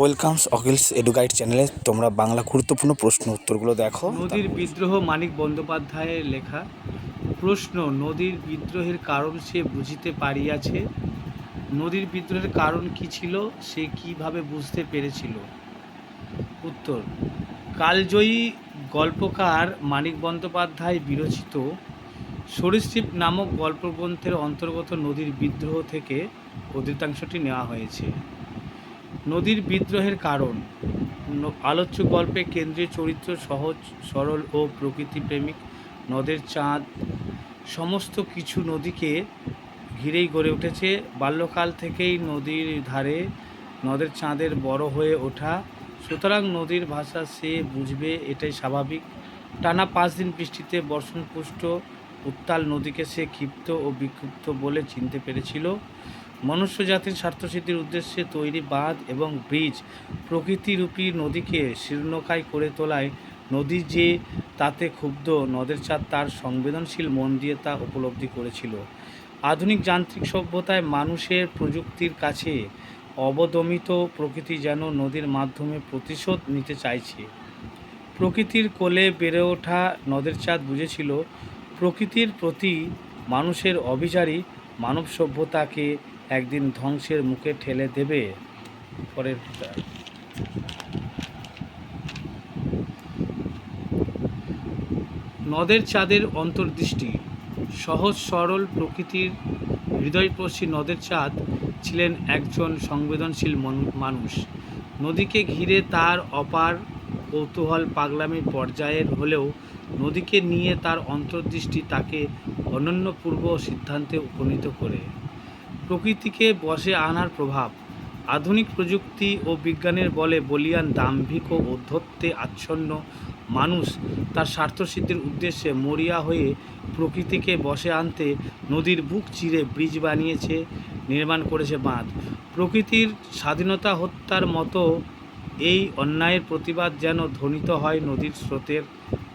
Welcomes অকিলস এডুগাইড চ্যানেলে তোমরা বাংলা গুরুত্বপূর্ণ প্রশ্ন উত্তরগুলো দেখো। নদীর বিদ্রোহ মানিক বন্দ্যোপাধ্যায়ের লেখা, প্রশ্ন, নদীর বিদ্রোহের কারণ সে বুঝিতে পারিয়াছে। নদীর বিদ্রোহের কারণ কি ছিল, সে কীভাবে বুঝতে পেরেছিল? উত্তর, কালজয়ী গল্পকার মানিক বন্দ্যোপাধ্যায় বিরচিত সরীসৃপ নামক গল্পগ্রন্থের অন্তর্গত নদীর বিদ্রোহ থেকে অধিকাংশটি নেওয়া হয়েছে। নদীর বিদ্রোহের কারণ। আলোচ্য গল্পে কেন্দ্রীয় চরিত্র সহজ, সরল ও প্রকৃতিপ্রেমিক। নদের চাঁদ, সমস্ত কিছু নদীকে ঘিরেই গড়ে উঠেছে। বাল্যকাল থেকেই নদীর ধারে নদের চাঁদের বড় হয়ে ওঠা। সুতরাং নদীর ভাষা সে বুঝবে, এটাই স্বাভাবিক। টানা পাঁচ দিন বৃষ্টিতে বর্ষণপুষ্ট উত্তাল নদীকে সে ক্ষিপ্ত ও বিক্ষুব্ধ বলে চিনতে পেরেছিল। মনুষ্য জাতির স্বার্থসিদ্ধির উদ্দেশ্যে তৈরি বাঁধ এবং ব্রিজ প্রকৃতিরূপী নদীকে শীর্ণকায় করে তোলায় নদী যে তাতে ক্ষুব্ধ নদের চাঁদ তার সংবেদনশীল মন দিয়ে তা উপলব্ধি করেছিল। আধুনিক যান্ত্রিক সভ্যতায় মানুষের প্রযুক্তির কাছে অবদমিত প্রকৃতি যেন নদীর মাধ্যমে প্রতিশোধ নিতে চাইছে। প্রকৃতির কোলে বেড়ে ওঠা নদের চাঁদ বুঝেছিল, প্রকৃতির প্রতি মানুষের অভিচারী মানব সভ্যতাকে একদিন ধ্বংসের মুখে ঠেলে দেবে পরের নদের চাঁদের অন্তর্দৃষ্টি, সহজ সরল প্রকৃতির হৃদয়স্পর্শী নদের চাঁদ ছিলেন একজন সংবেদনশীল মানুষ। নদীকে ঘিরে তার অপার কৌতূহল পাগলামির পর্যায়ের হলেও নদীকে নিয়ে তার অন্তর্দৃষ্টি তাকে অনন্যপূর্ব সিদ্ধান্তে উপনীত করে। প্রকৃতিকে বশে আনার প্রভাব। আধুনিক প্রযুক্তি ও বিজ্ঞানের বলে বলিয়ান দাম্ভিক ও অধ্যত্বে আচ্ছন্ন মানুষ তার স্বার্থসিদ্ধির উদ্দেশ্যে মরিয়া হয়ে প্রকৃতিকে বশে আনতে নদীর বুক চিরে ব্রিজ বানিয়েছে, নির্মাণ করেছে বাঁধ। প্রকৃতির স্বাধীনতা হত্যার মতো এই অন্যায়ের প্রতিবাদ যেন ধ্বনিত হয় নদীর স্রোতের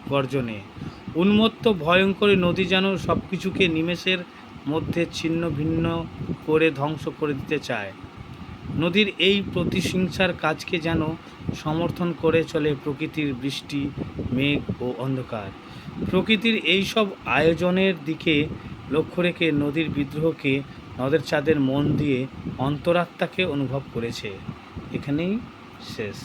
গর্জনে। উন্মত্ত ভয়ঙ্কর নদী যেন সব কিছুকে নিমেষের মধ্যে ছিন্ন ভিন্ন করে ধ্বংস করে দিতে চায়। নদীর এই প্রতিহিংসার কাজকে যেন সমর্থন করে চলে প্রকৃতির বৃষ্টি, মেঘ ও অন্ধকার। প্রকৃতির এই সব আয়োজনের দিকে লক্ষ্য রেখে নদীর বিদ্রোহকে নদের চাঁদের মন দিয়ে অন্তরাত্মাকে অনুভব করেছে। এখানেই শেষ।